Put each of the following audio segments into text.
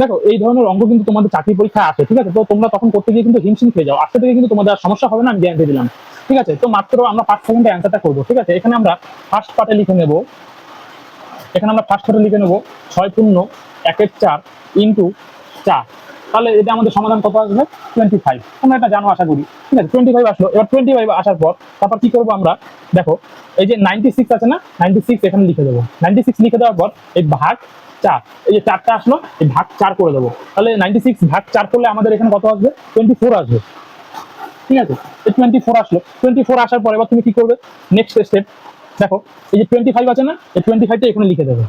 দেখো, এই ধরনের অঙ্ক কিন্তু তোমাদের চাকরি পরীক্ষায় আসে, ঠিক আছে? তো তোমরা তখন করতে গিয়ে কিন্তু হিমশিম খেয়ে যাও। আজকে থেকে কিন্তু তোমাদের সমস্যা হবে না, আমি গ্যারান্টি দিলাম। ঠিক আছে? তো মাত্র আমরা ফার্স্ট সেকেন্ডে অ্যান্সারটা করব, ঠিক আছে? এখানে আমরা ফার্স্ট পার্টে লিখে নেব। এখানে আমরা ফার্স্ট পার্টে লিখে নেব, ছয় শূন্য, একের চার ইন্টু চার। তাহলে এটা আমাদের সমাধান কত আসবে? টোয়েন্টি ফাইভ তোমরা এটা জানো, আশা করি। ঠিক আছে টোয়েন্টি ফাইভ আসলো। এবার টোয়েন্টি ফাইভ আসার পর তারপর কি করব আমরা? দেখো, এই যে নাইনটি সিক্স আছে না? নাইনটি সিক্স এখানে লিখে দেবো। নাইনটি সিক্স লিখে দেওয়ার পর এই ভাগ চার, এই যে চারটা আসলো, এই ভাগ চার করে দেবো। তাহলে নাইনটি সিক্স ভাগ চার করলে আমাদের এখানে কত আসবে? টোয়েন্টি ফোর আসবে। ঠিক আছে, এই টোয়েন্টি ফোর আসলো। টোয়েন্টি ফোর আসার পর এবার তুমি কি করবে? নেক্সট স্টেপ দেখো, এই যে টোয়েন্টি ফাইভ আছে না? এই টোয়েন্টি ফাইভটা এখানে লিখে দেবে।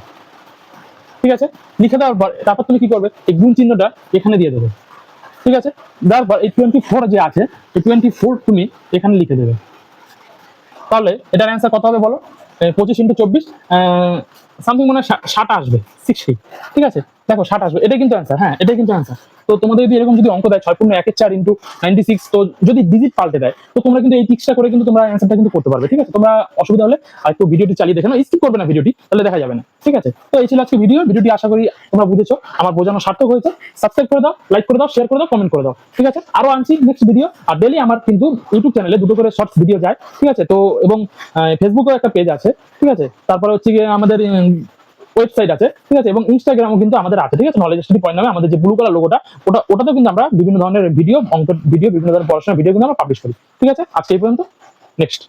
ঠিক আছে? লিখে দেওয়ার পর, তারপর তুমি কি করবে? এই গুণ চিহ্নটা এখানে দিয়ে দেবে। ঠিক আছে? তারপর পর এই টোয়েন্টি ফোর যে আছে, এই টোয়েন্টি ফোর তুমি এখানে লিখে দেবে। তাহলে এটার অ্যান্সার কত হবে বলো? পঁচিশ ইন্টু চব্বিশ সামথিং মানে ষাট আসবে সিক্সটি ঠিক আছে? দেখো, ষাট আসবে। এটাই কিন্তু অ্যান্সার হ্যাঁ এটাই কিন্তু অ্যান্সার তো তোমাদের যদি এরকম যদি অঙ্ক দেয় ছয় পূর্ণ একের চার ইন্টু নাইনটি সিক্স তো যদি ডিজিট পাল্টে দেয়, তো তোমরা কিন্তু এই টিক্সটা করে কিন্তু তোমরা অ্যান্সারটা কিন্তু করতে পারবে, ঠিক আছে? তোমরা অসুবিধা হলে আর একটু ভিডিওটি চালিয়ে দেখে নাও স্কিপ করবে না ভিডিওটি তাহলে দেখা যাবে না, ঠিক আছে? তো এই ছিল আজকে ভিডিও ভিডিওটি আশা করি তোমরা বুঝেছ, আমার বোঝানো সার্থক হয়েছে। সাবস্ক্রাইব করে দাও লাইক করে দাও শেয়ার করে দাও কমেন্ট করে দাও, ঠিক আছে? আরও আনছি নেক্সট ভিডিও আর ডেলি আমার কিন্তু ইউটিউব চ্যানেলে দুটো করে শর্টস ভিডিও যায়, ঠিক আছে? তো এবং ফেসবুকেও একটা পেজ আছে, ঠিক আছে? তারপরে হচ্ছে গিয়ে আমাদের ওয়েবসাইট আছে, ঠিক আছে? এবং ইনস্টাগ্রামও কিন্তু আমাদের আছে, ঠিক আছে? নলেজ স্টাডি পয়েন্ট নামে আমাদের যে ব্লু কালার লোগোটা ওটা, ওটাতেও কিন্তু আমরা বিভিন্ন ধরনের ভিডিও অঙ্ক ভিডিও বিভিন্ন ধরনের পড়াশোনার ভিডিও কিন্তু আমরা পাবলিশ করি, ঠিক আছে? আজকে এই পর্যন্ত নেক্সট